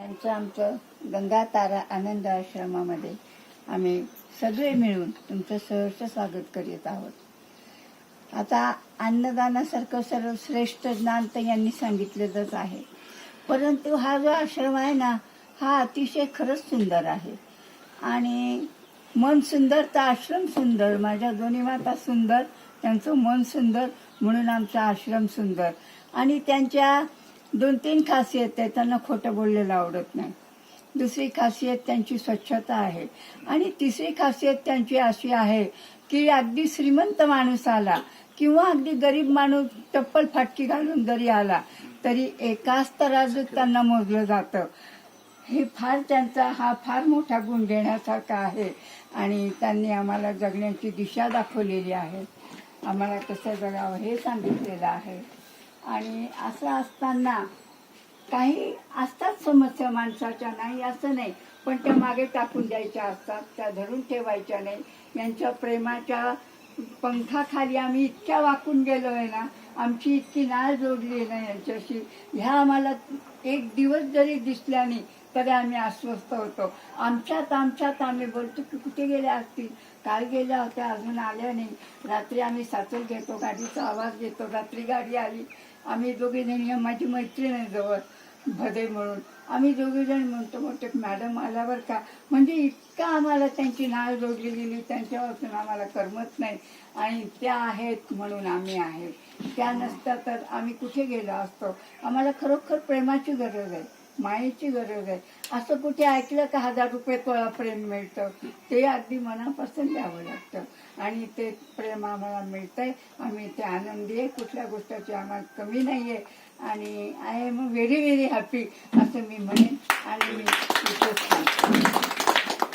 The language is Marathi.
यांचं आमचं गंगा तारा आनंद आश्रमामध्ये आम्ही सगळे मिळून तुमचं सहर्ष स्वागत करीत आहोत. आता अन्नदानासारखं सर्व श्रेष्ठ ज्ञान तर यांनी सांगितलेलंच आहे. परंतु हा जो आश्रम आहे ना हा अतिशय खरंच सुंदर आहे. आणि मन सुंदर तर आश्रम सुंदर माझ्या दोन्ही माता सुंदर त्यांचं मन सुंदर म्हणून आमचा आश्रम सुंदर. आणि त्यांच्या दोन तीन खासियत आहे त्यांना खोटं बोललेलं आवडत नाही. दुसरी खासियत त्यांची स्वच्छता आहे. आणि तिसरी खासियत त्यांची अशी आहे की अगदी श्रीमंत माणूस आला किंवा अगदी गरीब माणूस चप्पल फाटकी घालून जरी आला तरी एकाच तराजूत त्यांना मोजलं जातं. हे फार त्यांचा हा फार मोठा गुण घेण्यासारखा आहे. आणि त्यांनी आम्हाला जगण्याची दिशा दाखवलेली आहे. आम्हाला कसं जगावं हे सांगितलेलं आहे. आणि असं असताना काही असतात समस्या माणसाच्या नाही असं नाही. पण त्या मागे टाकून द्यायच्या असतात त्या धरून ठेवायच्या नाही. यांच्या प्रेमाच्या पंखाखाली आम्ही इतक्या वाकून गेलो आहे ना आमची इतकी नाळ जोडली आहे ना यांच्याशी. ह्या आम्हाला एक दिवस जरी दिसल्या नाही तरी आम्ही अस्वस्थ होतो. आमच्यात आमच्यात आम्ही बोलतो की कुठे गेल्या असतील? काल गेल्या होत्या अजून आल्या नाही. रात्री आम्ही साचल घेतो गाडीचा आवाज घेतो रात्री गाडी आली. आम्ही दोघे जणी माझी मैत्रीण आहे जवळ भदे म्हणून. आम्ही दोघे जण म्हणतो म्हणतो मॅडम आल्यावर का? म्हणजे इतका आम्हाला त्यांची नाळ जोडली गेली त्यांच्यापासून आम्हाला करमत नाही. आणि त्या आहेत म्हणून आम्ही आहे. त्या नसत्या तर आम्ही कुठे गेलो असतो? आम्हाला खरोखर प्रेमाची गरज आहे. मायेची गरज आहे. असं कुठे ऐकलं का हजार रुपये प्रेम मिळतं? ते अगदी मनापासून द्यावं लागतं. आणि ते प्रेम आम्हाला मिळतंय. आम्ही ते आनंदी आहे. कुठल्या गोष्टीची आम्हाला कमी नाही आहे आणि I am very very happy असं मी म्हणेन. आणि मी